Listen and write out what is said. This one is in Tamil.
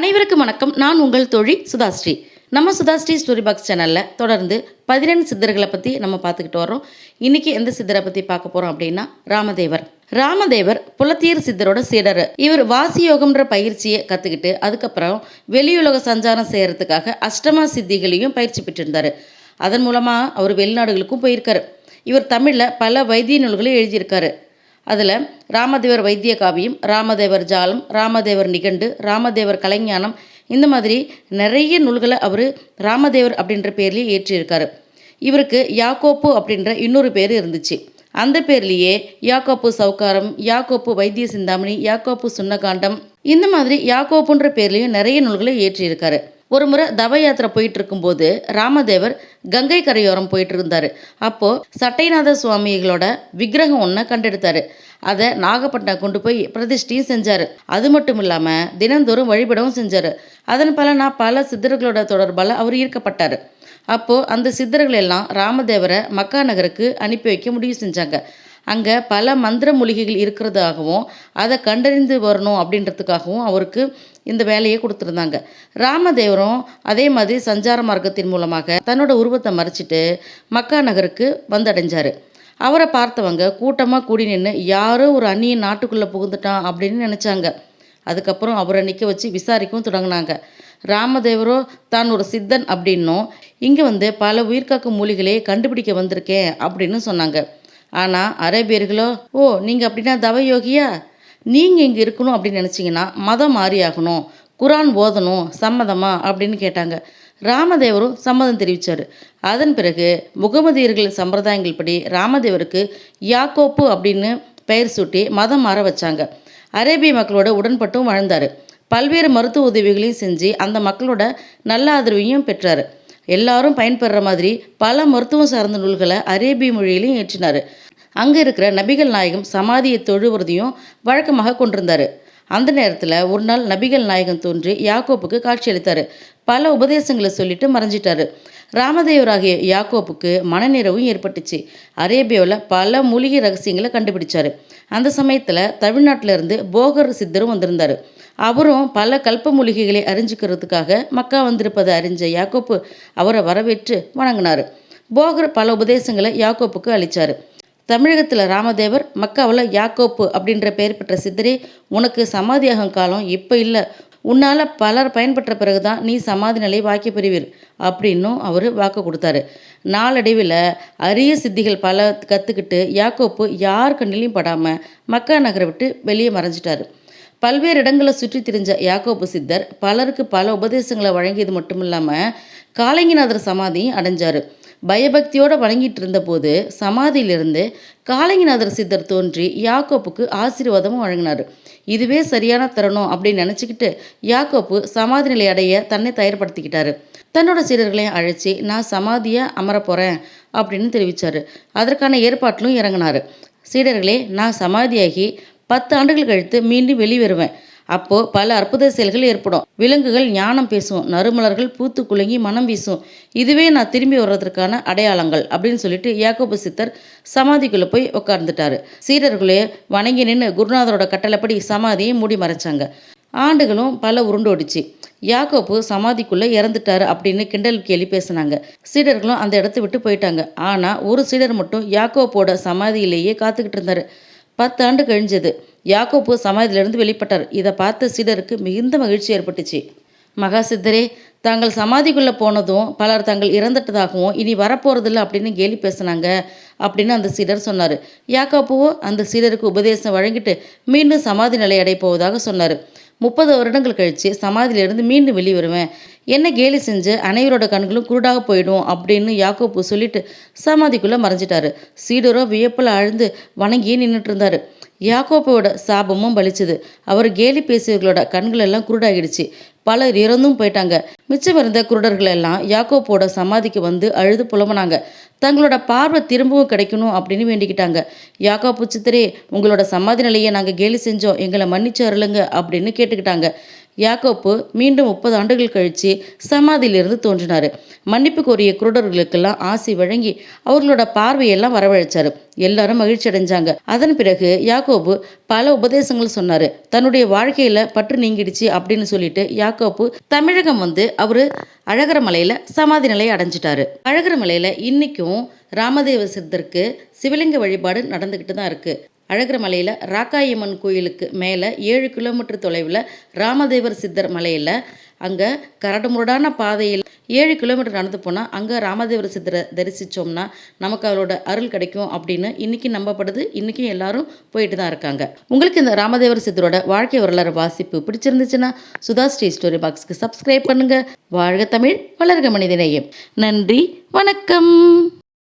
அனைவருக்கும் வணக்கம். நான் உங்கள் தோழி சுதாஸ்ரீ. நம்ம சுதாஸ்ரீ ஸ்டோரி பாக்ஸ் சேனலில் தொடர்ந்து பதினெண்டு சித்தர்களை பற்றி நம்ம பார்த்துக்கிட்டு வரோம் இன்னைக்கு எந்த சித்தரை பற்றி பார்க்க போகிறோம் அப்படின்னா ராமதேவர். ராமதேவர் புலத்தீர் சித்தரோட சீடர். இவர் வாசி யோகம்ன்ற பயிற்சியை கற்றுக்கிட்டு அதுக்கப்புறம் வெளியுலக சஞ்சாரம் செய்கிறதுக்காக அஷ்டமா சித்திகளையும் பயிற்சி பெற்றிருந்தார். அதன் மூலமாக அவர் வெளிநாடுகளுக்கும் போயிருக்காரு. இவர் தமிழில் பல வைத்திய நூல்களை எழுதியிருக்காரு. அதில் ராமதேவர் வைத்திய காவியம் ராமதேவர் ஜாலம் ராமதேவர் நிகண்டு ராமதேவர் கலைஞானம் இந்த மாதிரி நிறைய நூல்களை அவர் ராமதேவர் அப்படின்ற பேர்லேயே ஏற்றியிருக்காரு. இவருக்கு யாக்கோப்பு அப்படின்ற இன்னொரு பேர் இருந்துச்சு. அந்த பேர்லேயே யாக்கோப்பு சவுக்காரம் யாக்கோப்பு வைத்திய சிந்தாமணி யாக்கோப்பு சுண்ணகாண்டம் இந்த மாதிரி யாக்கோப்புன்ற பேர்லேயும் நிறைய நூல்களை ஏற்றியிருக்காரு. ஒரு முறை தவ யாத்திரை போயிட்டு இருக்கும்போது ராமதேவர் கங்கை கரையோரம் போயிட்டு இருந்தார் அப்போது சட்டைநாத சுவாமிகளோட விக்கிரகம் ஒன்றை கண்டெடுத்தாரு. அதை நாகப்பட்டினம் கொண்டு போய் பிரதிஷ்டையும் செஞ்சார். அது மட்டும் இல்லாமல் தினந்தோறும் வழிபடவும் செஞ்சார். அதன் பலனா பல சித்தர்களோட தொடர்பால் அவர் ஈர்க்கப்பட்டார். அப்போது அந்த சித்தர்கள் எல்லாம் ராமதேவரை மக்கா நகருக்கு அனுப்பி வைக்க முடிவு செஞ்சாங்க. அங்கே பல மந்திர மூலிகைகள் இருக்கிறதாகவும் அதை கண்டறிந்து வரணும் அப்படின்றதுக்காகவும் அவருக்கு இந்த வேலையை கொடுத்துருந்தாங்க. ராமதேவரும் அதே மாதிரி சஞ்சார மார்க்கத்தின் மூலமாக தன்னோட உருவத்தை மறைச்சிட்டு மக்கா நகருக்கு வந்தடைஞ்சார். அவரை பார்த்தவங்க கூட்டமாக கூடி நின்று யாரோ ஒரு அந்நிய நாட்டுக்குள்ளே புகுந்துட்டான் அப்படின்னு நினச்சாங்க. அதுக்கப்புறம் அவரை நிற்க வச்சு விசாரிக்கவும் தொடங்கினாங்க. ராமதேவரோ தான் ஒரு சித்தன் அப்படின்னும் இங்கே வந்து பல உயிர்காக்கும் மூலிகளையே கண்டுபிடிக்க வந்திருக்கேன் அப்படின்னு சொன்னாங்க. ஆனால் அரேபியர்களோ ஓ நீங்கள் அப்படின்னா தவ யோகியா நீங்கள் இங்கே இருக்கணும் அப்படின்னு நினச்சிங்கன்னா மதம் மாறி ஆகணும். குரான் ஓதணும் சம்மதமா? அப்படின்னு கேட்டாங்க. ராமதேவரும் சம்மதம் தெரிவித்தார் அதன் பிறகு முகமதியர்கள் சம்பிரதாயங்கள் படி ராமதேவருக்கு யாக்கோப்பு அப்படின்னு பெயர் சூட்டி மதம் மாற வச்சாங்க. அரேபிய மக்களோட உடன்பட்டும் வாழ்ந்தார். பல்வேறு மருத்துவ உதவிகளையும் செஞ்சு அந்த மக்களோட நல்ல ஆதரவையும் பெற்றார். எல்லாரும் பயன்பெற மாதிரி பல மருத்துவம் சார்ந்த நூல்களை அரேபிய மொழியிலையும் ஏற்றினார். அங்கே இருக்கிற நபிகள் நாயகம் சமாதியை தொழுவுறதையும் வழக்கமாக கொண்டிருந்தார். அந்த நேரத்தில் ஒரு நாள் நபிகள் நாயகம் தோன்றி யாக்கோப்புக்கு காட்சியளித்தார். பல உபதேசங்களை சொல்லிட்டு மறைஞ்சிட்டாரு. ராமதேவராகிய யாக்கோப்புக்கு மனநிறைவும் ஏற்பட்டுச்சு. அரேபியாவில் பல மூலிகை ரகசியங்களை கண்டுபிடிச்சார். அந்த சமயத்தில் தமிழ்நாட்டில இருந்து போகர் சித்தரும் வந்திருந்தார். அவரும் பல கல்ப மூலிகைகளை அறிஞ்சிக்கிறதுக்காக மக்கா வந்திருப்பதை அறிஞ்ச யாக்கோப்பு அவரை வரவேற்று வணங்கினார். போகர் பல உபதேசங்களை யாக்கோப்புக்கு அளித்தார் தமிழகத்தில் ராமதேவர் மக்காவில் யாக்கோப்பு அப்படின்ற பெயர் பெற்ற சித்தரே உனக்கு சமாதியாகும் காலம் இப்போ இல்லை. உன்னால் பலர் பயன்பெற்ற பிறகு தான் நீ சமாதி நிலையை வாக்கி பெறுவீர் அப்படின்னும் அவர் வாக்கு கொடுத்தாரு. நாளடைவில் அரிய சித்திகள் பல கற்றுக்கிட்டு யாக்கோப்பு யார் கண்ணிலையும் படாமல் மக்கா நகரை விட்டு வெளியே மறைஞ்சிட்டாரு. பல்வேறு இடங்களை சுற்றி திரிஞ்ச யாக்கோப்பு சித்தர் பலருக்கு பல உபதேசங்களை வழங்கியது மட்டும் இல்லாமல் காலங்கிநாதர் சமாதியும் அடைஞ்சார். பயபக்தியோடு வணங்கிட்டு இருந்தபோது சமாதியிலிருந்து காலங்கிநாதர் சித்தர் தோன்றி யாக்கோப்புக்கு ஆசீர்வாதமும் வழங்கினார். இதுவே சரியான தருணம் அப்படின்னு நினச்சிக்கிட்டு யாக்கோப்பு சமாதி நிலை அடைய தன்னை தயார்படுத்திக்கிட்டாரு. தன்னோட சீடர்களையும் அழைச்சி நான் சமாதியாக அமர போகிறேன் அப்படின்னு தெரிவித்தார் அதற்கான ஏற்பாட்டிலும் இறங்கினார். சீடர்களே நான் சமாதியாகி பத்து ஆண்டுகள் கழித்து மீண்டும் வெளிவருவேன். அப்போது பல அற்புத செயல்கள் ஏற்படும். விலங்குகள் ஞானம் பேசும். நறுமலர்கள் பூத்து குலுங்கி மனம் வீசும். இதுவே நான் திரும்பி வர்றதற்கான அடையாளங்கள் அப்படின்னு சொல்லிட்டு யாக்கோபு சித்தர் சமாதிக்குள்ளே போய் உட்கார்ந்துட்டாரு சீடர்களே வணங்கி நின்று குருநாதரோட கட்டளைப்படி சமாதியை மூடி மறைச்சாங்க. ஆண்டுகளும் பல உருண்டோடிச்சு. யாக்கோப்பு சமாதிக்குள்ளே இறந்துட்டாரு அப்படின்னு கிண்டல் கேலி பேசினாங்க. சீடர்களும் அந்த இடத்த விட்டு போயிட்டாங்க. ஆனால் ஒரு சீடர் மட்டும் யாக்கோப்போட சமாதியிலேயே காத்துக்கிட்டு இருந்தார். பத்து ஆண்டு கழிஞ்சது. யாக்கோப்பு சமாதியிலிருந்து வெளிப்பட்டார். இதை பார்த்த சீடருக்கு மிகுந்த மகிழ்ச்சி ஏற்பட்டுச்சு. மகா சித்தரே தாங்கள் சமாதிக்குள்ளே போனதும் பலர் தாங்கள் இறந்துட்டதாகவும் இனி வரப்போகிறதில்ல அப்படின்னு கேலி பேசினாங்க அப்படின்னு அந்த சீடர் சொன்னார். யாக்கோப்புவோ அந்த சீடருக்கு உபதேசம் வழங்கிட்டு மீண்டும் சமாதி நிலை அடைய போவதாக சொன்னார். முப்பது வருடங்கள் கழித்து சமாதியிலிருந்து மீண்டும் வெளியே வருவேன் என்ன கேலி செஞ்சு அனைவரோட கண்களும் குருடாக போயிடும் அப்படின்னு யாக்கோப்பு சொல்லிட்டு சமாதிக்குள்ளே மறைஞ்சிட்டாரு. சீடரோ வியப்பில் அழுந்து வணங்கியே நின்றுட்டு இருந்தாரு யாக்கோப்போட சாபமும் பலிச்சுது. அவர் கேலி பேசியவர்களோட கண்கள் எல்லாம் குருடாகிடுச்சு. பலர் இறந்தும் போயிட்டாங்க. மிச்சம் இருந்த குருடர்கள் எல்லாம் யாக்கோப்போட சமாதிக்கு வந்து அழுது புலம்புனாங்க. தங்களோட பார்வை திரும்பவும் கிடைக்கணும் அப்படின்னு வேண்டிக்கிட்டாங்க. யாக்கோப்பு சித்தரே உங்களோட சமாதி நிலையை நாங்கள் கேலி செஞ்சோம். எங்களை மன்னிச்சு அருளுங்க அப்படின்னு கேட்டுக்கிட்டாங்க. யாக்கோப்பு மீண்டும் முப்பது ஆண்டுகள் கழித்து சமாதியிலிருந்து தோன்றினார். மன்னிப்பு கோரிய குருடர்களுக்கெல்லாம் ஆசி வழங்கி அவர்களோட பார்வையெல்லாம் வரவழைச்சார். எல்லாரும் மகிழ்ச்சி அடைஞ்சாங்க. அதன் பிறகு யாக்கோபு பல உபதேசங்கள் சொன்னார். தன்னுடைய வாழ்க்கையில் பற்று நீங்கிடுச்சு அப்படின்னு சொல்லிட்டு யாக்கோப்பு தமிழகம் வந்து அவர் அழகர மலையில் சமாதி நிலையை அடைஞ்சிட்டாரு. அழகர மலையில் இன்றைக்கும் ராமதேவ சித்தருக்கு சிவலிங்க வழிபாடு நடந்துக்கிட்டு தான் இருக்குது அழகர் மலையில் ராக்காயம்மன் கோயிலுக்கு மேலே ஏழு கிலோமீட்டர் தொலைவில் ராமதேவர் சித்தர் மலையில் அங்கே கரடுமுரடான பாதையில் ஏழு கிலோமீட்டர் நடந்து போனால் அங்கே ராமதேவர் சித்தரை தரிசித்தோம்னா நமக்கு அவரோட அருள் கிடைக்கும் அப்படின்னு இன்றைக்கி நம்பப்படுது. இன்றைக்கும் எல்லாரும் போயிட்டு தான் இருக்காங்க. உங்களுக்கு இந்த ராமதேவர் சித்தரோட வாழ்க்கை வரலாறு வாசிப்பு பிடிச்சிருந்துச்சுன்னா சுதா ஸ்ரீ ஸ்டோரி பாக்ஸ்க்கு சப்ஸ்கிரைப் பண்ணுங்கள் வாழ்க தமிழ் வளர்க மனிதநேயம். நன்றி வணக்கம்.